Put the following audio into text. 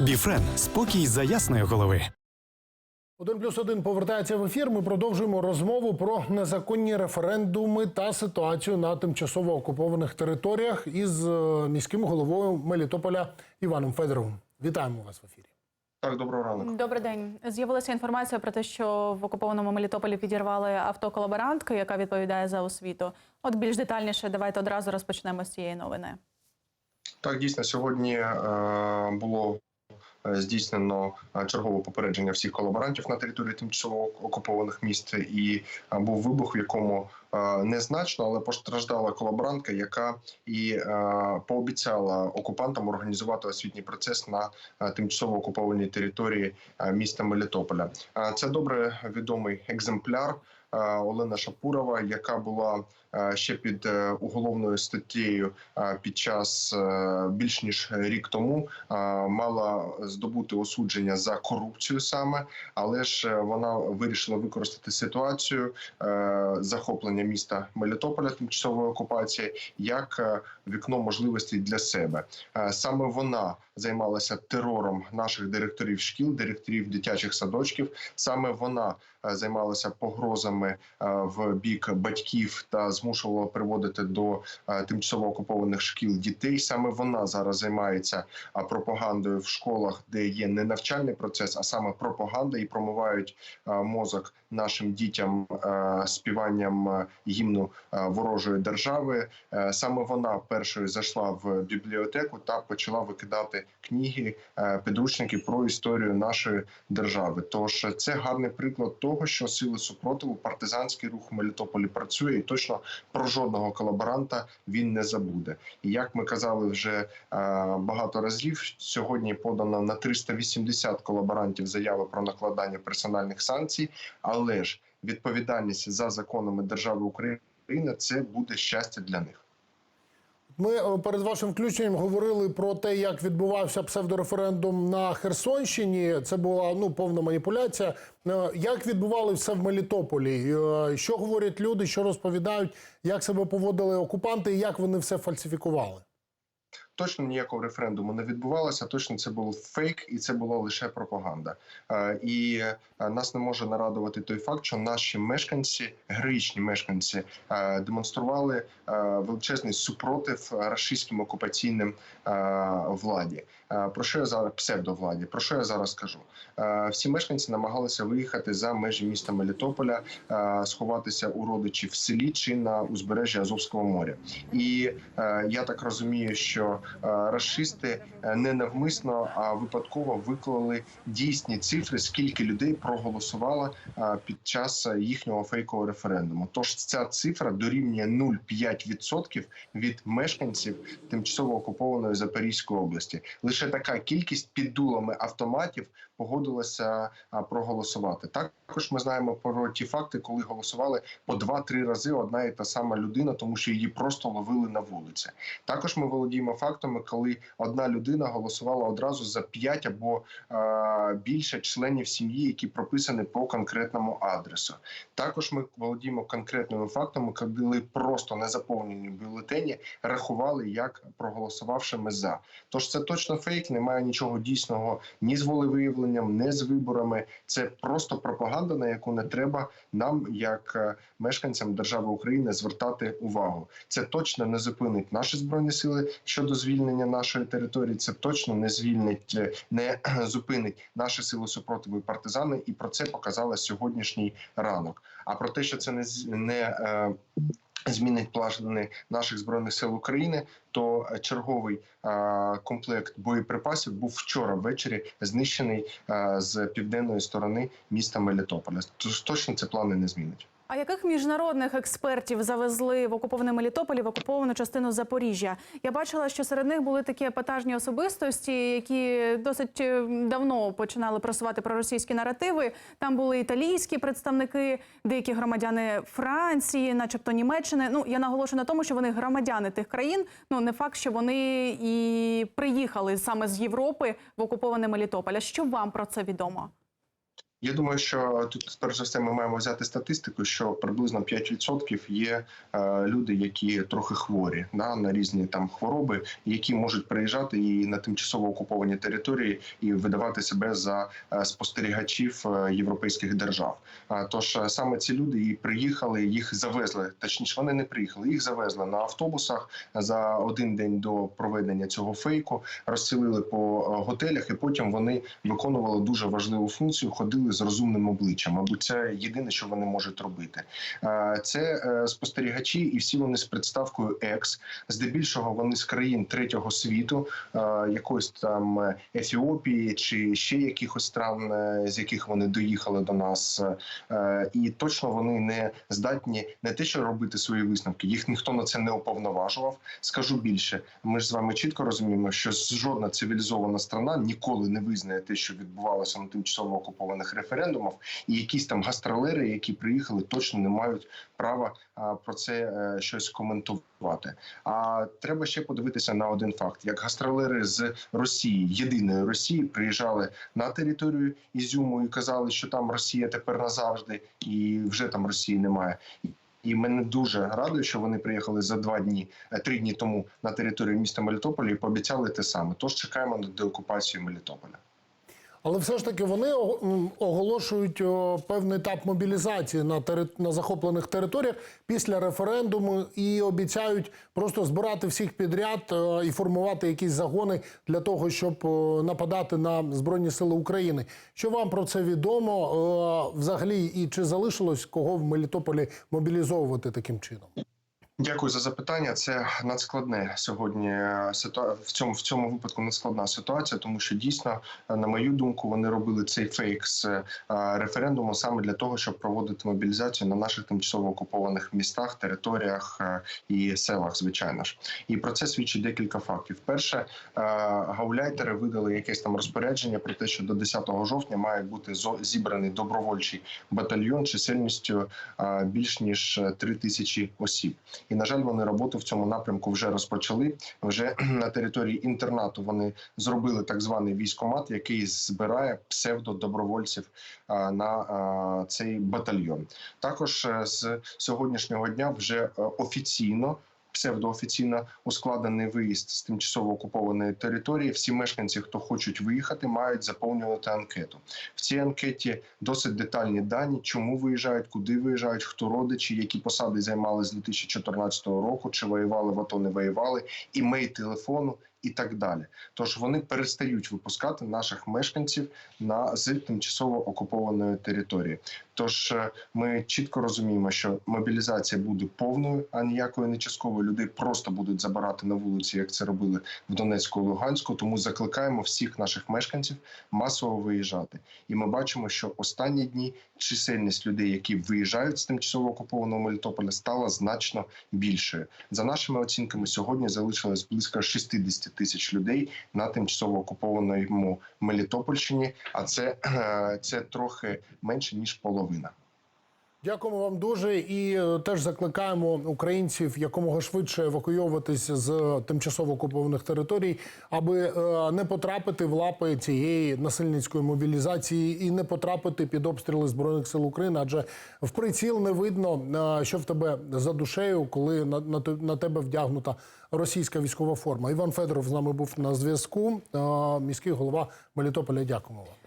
Біфрен спокій за ясної голови. Один плюс один повертається в ефір. Ми продовжуємо розмову про незаконні референдуми та ситуацію на тимчасово окупованих територіях із е, міським головою Мелітополя Іваном Федоровим. Вітаємо вас в ефірі. Так, доброго ранку. Добрий день. З'явилася інформація про те, що в окупованому Мелітополі підірвали автоколаборантки, яка відповідає за освіту. От більш детальніше, давайте одразу розпочнемо з цієї новини. Так, дійсно, сьогодні е, було здійснено е, чергове попередження всіх колаборантів на території тимчасово окупованих міст, і е, був вибух, в якому е, незначно, але постраждала колаборантка, яка і е, пообіцяла окупантам організувати освітній процес на е, тимчасово окупованій території е, міста Мелітополя. Е, Це добре відомий екземпляр. Е, Олена Шапурова, яка була е, ще під е, уголовною статтею е, під час більш ніж рік тому, мала здобути осудження за корупцію саме, але ж вона вирішила використати ситуацію захоплення міста Мелітополя тимчасової окупації як вікно можливостей для себе. Саме вона займалася терором наших директорів шкіл, директорів дитячих садочків. Саме вона е, займалася погрозами е, в бік батьків та змушувала приводити до е, тимчасово окупованих шкіл дітей. Саме вона зараз займається пропагандою в школах, де є не навчальний процес, а саме пропаганда, і промивають мозок нашим дітям співанням гімну ворожої держави. Саме вона першою зайшла в бібліотеку та почала викидати книги, е, підручники про історію нашої держави. Тож це гарний приклад того, що сили супротиву, партизанський рух в Мелітополі працює, і точно про жодного колаборанта він не забуде. І як ми казали вже е, багато разів, сьогодні подано на 380 колаборантів заяви про накладання персональних санкцій, але ж відповідальність за законами держави України це буде щастя для них. Ми е, перед вашим включенням говорили про те, як відбувався псевдореферендум на Херсонщині. Це була ну повна маніпуляція. Е, Як відбували все в Мелітополі? Е, Що говорять люди, що розповідають, як себе поводили окупанти і як вони все фальсифікували? Точно ніякого референдуму не відбувалося. Точно це був фейк, і це була лише пропаганда. Е, І е, нас не може нарадувати той факт, що наші мешканці, героїчні мешканці, е, демонстрували величезний супротив рашистським окупаційним владі. Про що я зараз псевдовладі? Про що я зараз кажу? Всі мешканці намагалися виїхати за межі міста Мелітополя, сховатися у родичів в селі чи на узбережжі Азовського моря. І я так розумію, що рашисти е, не навмисно, а випадково виклали дійсні цифри, скільки людей проголосувало е, під час е, їхнього фейкового референдуму. Тож ця цифра дорівнює 0,5% від мешканців тимчасово окупованої Запорізької області. Лише така кількість під дулами автоматів погодилася проголосувати. Також ми знаємо про ті факти, коли голосували по 2-3 рази одна і та сама людина, тому що її просто ловили на вулиці. Також ми володіємо фактами, коли одна людина голосувала одразу за 5 або е, більше членів сім'ї, які прописані по конкретному адресу. Також ми володіємо конкретними фактами, коли просто незаповнені бюлетені рахували як проголосувавшими за. Тож це точно фейк, немає нічого дійсного ні з волевиявленням, ні з виборами. Це просто пропаганда, на яку не треба нам, як е, мешканцям держави України, звертати увагу. Це точно не зупинить наші збройні сили щодо звільнення нашої території. Це точно не звільнить, е, не зупинить наші сили супротиву і партизани. І про це показала сьогоднішній ранок. А про те, що це не не е, змінить плани наших збройних сил України, то черговий е, комплект боєприпасів був вчора ввечері знищений з південної сторони міста Мелітополя. Тож точно це плани не змінить. А яких міжнародних експертів завезли в окупований Мелітополь і в окуповану частину Запоріжжя? Я бачила, що серед них були такі епатажні особистості, які досить е, давно починали просувати проросійські наративи. Там були італійські представники, деякі громадяни Франції, начебто Німеччини. Ну я наголошую на тому, що вони громадяни тих країн. Ну не факт, що вони і приїхали саме з Європи в окупований Мелітополь. А Що вам про це відомо? Я думаю, що тут перш за все ми маємо взяти статистику, що приблизно 5% є е, люди, які трохи хворі да, на різні там хвороби, які можуть приїжджати і на тимчасово окуповані території і видавати себе за е, спостерігачів е, європейських держав. А тож е, саме ці люди і приїхали, їх завезли. Точніше, вони не приїхали, їх завезли на автобусах за один день до проведення цього фейку, розселили по готелях, і потім вони виконували дуже важливу функцію, ходили з розумним обличчям. Мабуть, це єдине, що вони можуть робити. Це е, спостерігачі, і всі вони з представкою екс. Здебільшого вони з країн третього світу, якоїсь там Ефіопії чи ще якихось стран, е, з яких вони доїхали до нас. Е, І точно вони не здатні не те, що робити свої висновки. Їх ніхто на це не уповноважував. Скажу більше, ми ж з вами чітко розуміємо, що жодна цивілізована страна ніколи не визнає те, що відбувалося на тимчасово окупованих референдумах, і якісь там гастролери, які приїхали, точно не мають права про це е, щось коментувати. А треба ще подивитися на один факт: як гастролери з Росії, єдиної Росії, приїжджали на територію Ізюму і казали, що там Росія тепер назавжди, і вже там Росії немає. І мене дуже радує, що вони приїхали за два дні, е, три дні тому на територію міста Мелітополя і пообіцяли те саме. Тож чекаємо на деокупацію Мелітополя. Але все ж таки вони оголошують певний етап мобілізації на, тери... на захоплених територіях після референдуму і обіцяють просто збирати всіх підряд і формувати якісь загони для того, щоб нападати на Збройні Сили України. Що вам про це відомо? Взагалі, і чи залишилось кого в Мелітополі мобілізовувати таким чином? Дякую за запитання. Це надскладне сьогодні е, в цьому в цьому випадку надскладна ситуація, тому що дійсно, е, на мою думку, вони робили цей фейк з е, референдуму саме для того, щоб проводити мобілізацію на наших тимчасово окупованих містах, територіях і селах, звичайно ж. І про це свідчить декілька фактів. Перше, гауляйтери видали якесь там розпорядження про те, що до 10 жовтня має бути зібраний добровольчий батальйон чисельністю більш ніж 3 тисячі осіб. І на жаль, вони роботу в цьому напрямку вже розпочали. Вже на території інтернату вони зробили так званий військомат, який збирає псевдодобровольців на цей батальйон. Також е, з сьогоднішнього дня вже е, офіційно. Псевдоофіційно ускладений виїзд з тимчасово окупованої території. Всі мешканці, хто хочуть виїхати, мають заповнювати анкету. В цій анкеті досить детальні дані, чому виїжджають, куди виїжджають, хто родичі, які посади займали з 2014 року, чи воювали в АТО, не воювали, імей телефону і так далі. Тож вони перестають випускати наших мешканців на з тимчасово окупованої території. Тож е, ми чітко розуміємо, що мобілізація буде повною, а ніякою не частковою. Людей просто будуть забирати на вулиці, як це робили в Донецьку Луганську. Тому закликаємо всіх наших мешканців масово виїжджати. І ми бачимо, що останні дні чисельність людей, які виїжджають з тимчасово окупованого Мелітополя, стала значно більшою. За нашими оцінками, сьогодні залишилось близько 60 тисяч людей на тимчасово окупованому Мелітопольщині. А це, е, це трохи менше ніж половина. Дякуємо вам дуже і е, теж закликаємо українців якомога швидше евакуйовуватись з тимчасово окупованих територій, аби е, не потрапити в лапи цієї насильницької мобілізації і не потрапити під обстріли збройних сил України. Адже в приціл не видно, е, що в тебе за душею, коли на, на, тебе вдягнута російська військова форма. Іван Федоров з нами був на зв'язку. Міський голова Мелітополя. Дякуємо вам.